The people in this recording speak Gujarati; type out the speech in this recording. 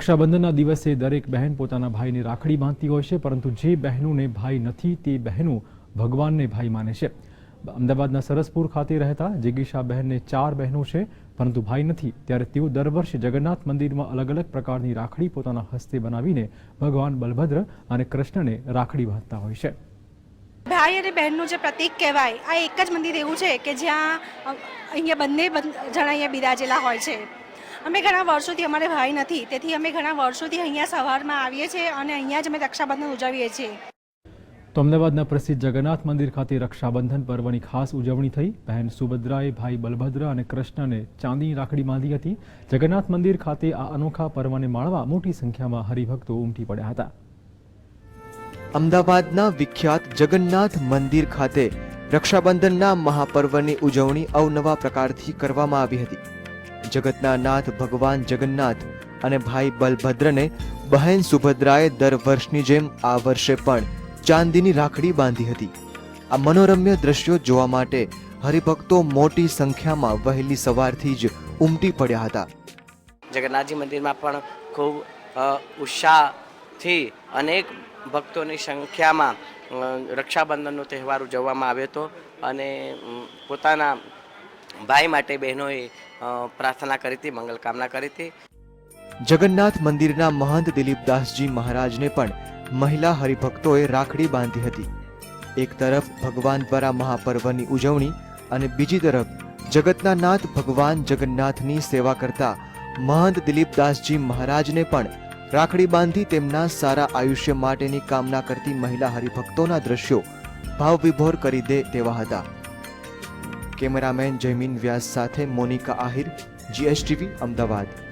રક્ષાબંધનના દિવસે દરેક બહેન પોતાના ભાઈને રાખડી બાંધતી હોય છે, પરંતુ જે બહેનોને ભાઈ નથી, તે બહેનો ભગવાનને ભાઈ માને છે. અમદાવાદના સરસપુર ખાતે રહેતા જિગીશા બહેનને ચાર બહેનો છે, પરંતુ ભાઈ નથી. ત્યારે તેઓ દર વર્ષે જગન્નાથ મંદિરમાં અલગ અલગ પ્રકારની રાખડી પોતાના હસ્તે બનાવીને ભગવાન બલભદ્ર અને કૃષ્ણને રાખડી બાંધતા હોય છે. ભાઈ અને બહેનનું જે પ્રતીક કહેવાય, આ એક જ મંદિર એવું છે કે જ્યાં અહીંયા બંને જણા અહીંયા બિરાજેલા હોય છે. અમે ઘણા વર્ષોથી અમારે ભાઈ નથી. તેથી અમે ઘણા વર્ષોથી અહીંયા સવારમાં આવીએ છીએ અને અહીંયા જ અમે રક્ષાબંધન ઉજવીએ છીએ. તો અમદાવાદના પ્રસિદ્ધ જગન્નાથ મંદિર ખાતે રક્ષાબંધન પર્વની ખાસ ઉજવણી થઈ. બહેન સુભદ્રાએ ભાઈ બલભદ્ર અને કૃષ્ણને ચાંદીની રાખડી બાંધી હતી. જગન્નાથ મંદિર ખાતે આ અનોખા પર્વને માણવા મોટી સંખ્યામાં હરિભક્તો ઉમટી પડ્યા હતા. અમદાવાદના વિખ્યાત જગન્નાથ મંદિર ખાતે રક્ષાબંધનના મહાપર્વની ઉજવણી અવનવા પ્રકારથી કરવામાં આવી હતી. જગતના નાથ ભગવાન જગન્નાથ અને ભાઈ બલભદ્રને બહેન સુભદ્રાએ દર વર્ષની જેમ આ વર્ષે પણ ચાંદીની રાખડી બાંધી હતી. આ મનોરમ્ય દ્રશ્યો જોવા માટે હરિભક્તો મોટી સંખ્યામાં વહેલી સવારથી જ ઉમટી પડ્યા હતા. જગન્નાથજી મંદિરમાં પણ ખૂબ ઉત્સાહથી અનેક ભક્તોની સંખ્યામાં રક્ષાબંધનનો તહેવાર ઉજવવામાં આવ્યો હતો અને પોતાના ભાઈ માટે બહેનોએ પ્રાર્થના કરી હતી, મંગલ કામના કરી હતી. જગન્નાથ મંદિરના મહંત દિલીપદાસજી મહારાજને પણ મહિલા હરિભક્તોએ રાખડી બાંધી હતી. એક તરફ ભગવાન દ્વારા મહાપર્વની ઉજવણી અને બીજી તરફ જગતના નાથ ભગવાન જગન્નાથની સેવા કરતા મહંત દિલીપદાસજી મહારાજને પણ રાખડી બાંધી તેમના સારા આયુષ્ય માટેની કામના કરતી મહિલા હરિભક્તોના દ્રશ્યો ભાવવિભોર કરી દે તેવા હતા. કેમેરામેન જયમીન વ્યાસ સાથે મોનિકા આહિર જીએસટીવી અમદાવાદ.